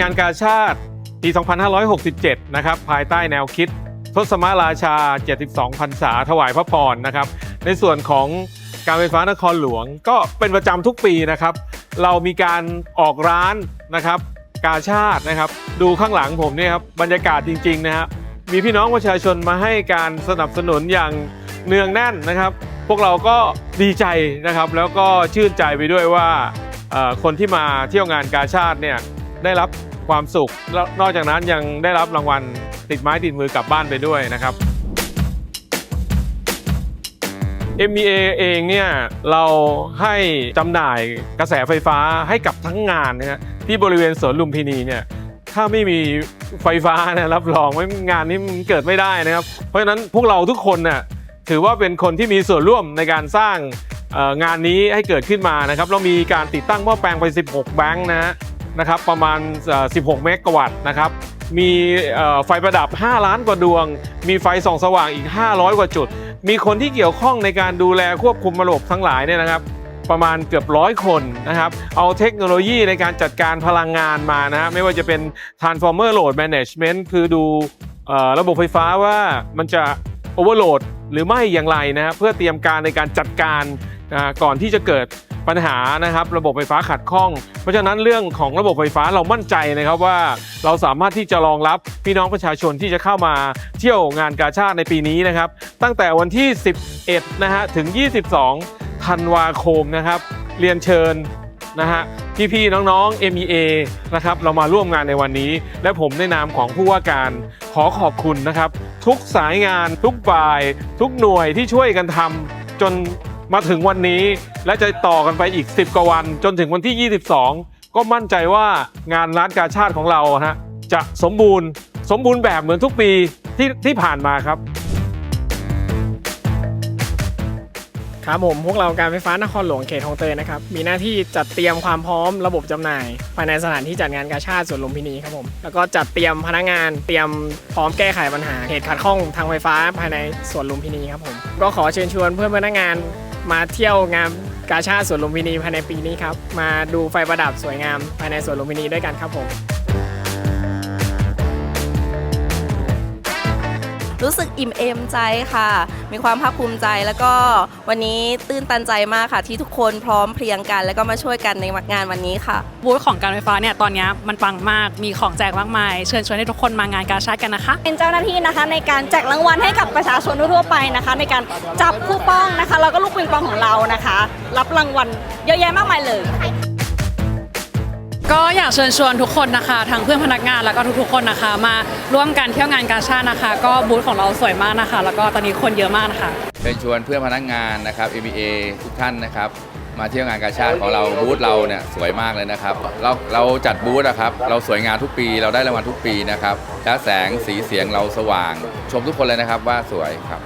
งานกาชาติปี 2567 นะครับ ภายใต้แนวคิด ทศมาราชา 72พรรษาถวายพระพรนะครับ ในส่วนของการไฟฟ้านครหลวงก็เป็นประจำทุกปีนะครับ เรามีการออกร้านนะครับ กาชาตินะครับ ดูข้างหลังผมเนี่ยครับบรรยากาศจริง ๆ นะฮะมีพี่น้องประชาชนมาให้การสนับสนุนอย่างเนืองแน่นนะครับ พวกเราก็ดีใจนะครับ แล้วก็ชื่นใจไปด้วยว่าคนที่มาเที่ยวงานกาชาติเนี่ยได้รับ ความสุข แล้วนอกจากนั้นยังได้รับรางวัลติดไม้ติดมือกลับบ้านไปด้วยนะครับ MEA เองเนี่ยเราให้จำหน่ายกระแสไฟฟ้าให้กับทั้งงานนะฮะที่บริเวณสวนลุมพินีเนี่ยถ้าไม่มีไฟฟ้านะรับรองว่างานนี้มันเกิดไม่ได้นะครับ เพราะฉะนั้นพวกเราทุกคนน่ะถือว่าเป็นคนที่มีส่วนร่วมในการสร้างงานนี้ให้เกิดขึ้นมานะครับ เรามีการติดตั้งหม้อแปลงไป 16 แบงค์นะฮะ นะครับประมาณ 16 เมกะวัตต์นะครับมีไฟประดับ 5 ล้านกว่าดวง มีไฟส่องสว่างอีก 500 กว่าจุด มีคนที่เกี่ยวข้องในการดูแลควบคุมระบบทั้งหลายเนี่ยนะครับประมาณเกือบร้อยคนนะครับเอาเทคโนโลยีในการจัดการพลังงานมานะฮะไม่ว่าจะเป็น transformer load management คือดูอระบบไฟฟ้าว่ามันจะ overload หรือไม่อย่างไรนะฮะเพื่อเตรียมการในการจัดการก่อนที่จะเกิด ปัญหานะครับระบบไฟฟ้าขัดข้อง เพราะฉะนั้นเรื่องของระบบไฟฟ้าเรามั่นใจนะครับว่าเราสามารถที่จะรองรับพี่น้องประชาชนที่จะเข้ามาเที่ยวงานกาชาติในปีนี้นะครับ ตั้งแต่วันที่ 11 นะฮะถึง 22 ธันวาคมนะครับ เรียนเชิญนะฮะพี่ๆน้องๆ MEA นะครับเรามาร่วมงานในวันนี้ และผมในนามของผู้ว่าการขอขอบคุณนะครับ ทุกสายงาน ทุกฝ่าย ทุกหน่วยที่ช่วยกันทำจน มาถึงวันนี้และจะต่อกันไปอีก 10 กว่าวันจนถึงวันที่ 22 ก็มั่นใจว่างานร้านกาชาติของเราฮะจะสมบูรณ์สมบูรณ์แบบเหมือนทุกปีที่ที่ผ่านมาครับ ครับผมพวกเราการไฟฟ้านครหลวงเขตคลองเตยนะครับ มีหน้าที่จัดเตรียมความพร้อมระบบจำหน่าย ภายในสถานที่จัดงานกาชาติสวนลุมพินีครับผมแล้วก็จัดเตรียมพนักงานเตรียมพร้อมแก้ไขปัญหาเหตุขัดข้องทางไฟฟ้าภายในสวนลุมพินีครับผมก็ขอเชิญชวนเพื่อนพนักงาน มาเที่ยวงานกาชาสวนลุมพินีภายในปีนี้ครับ มาดูไฟประดับสวยงามภายในสวนลุมพินีด้วยกันครับผม รู้สึกอิ่มเอมใจค่ะ มีความภาคภูมิใจแล้วก็วันนี้ตื้นตันใจมากค่ะ ที่ทุกคนพร้อมเพรียงกัน แล้วก็มาช่วยกันในงานวันนี้ค่ะ บูธของการไฟฟ้าเนี่ยตอนเนี้ยมันปังมากมีของแจกมากมาย เชิญชวนให้ทุกคนมางานกาชาติกันนะคะ เป็นเจ้าหน้าที่นะคะในการแจกรางวัลให้กับประชาชนทั่วๆไปนะคะ ในการจับคูปองนะคะแล้วก็ลูกปิงปองของเรานะคะ รับรางวัลเยอะแยะมากมายเลย ก็อยากเชิญชวนทุกคนนะคะทั้งเพื่อนพนักงานแล้วก็ทุกๆคนนะคะ มาร่วมกันเที่ยวงานกาชาตินะคะ ก็บูธของเราสวยมากนะคะ แล้วก็ตอนนี้คนเยอะมากนะคะเชิญชวนเพื่อนพนักงานนะครับ MBA ทุกท่านนะครับ มาเที่ยวงานกาชาติของเราบูธเราเนี่ยสวยมากเลยนะครับ เราเราจัดบูธนะครับเราสวยงามทุกปีเราได้รางวัลทุกปีนะครับและแสงสีเสียงเราสว่าง ชมทุกคนเลยนะครับว่าสวยครับ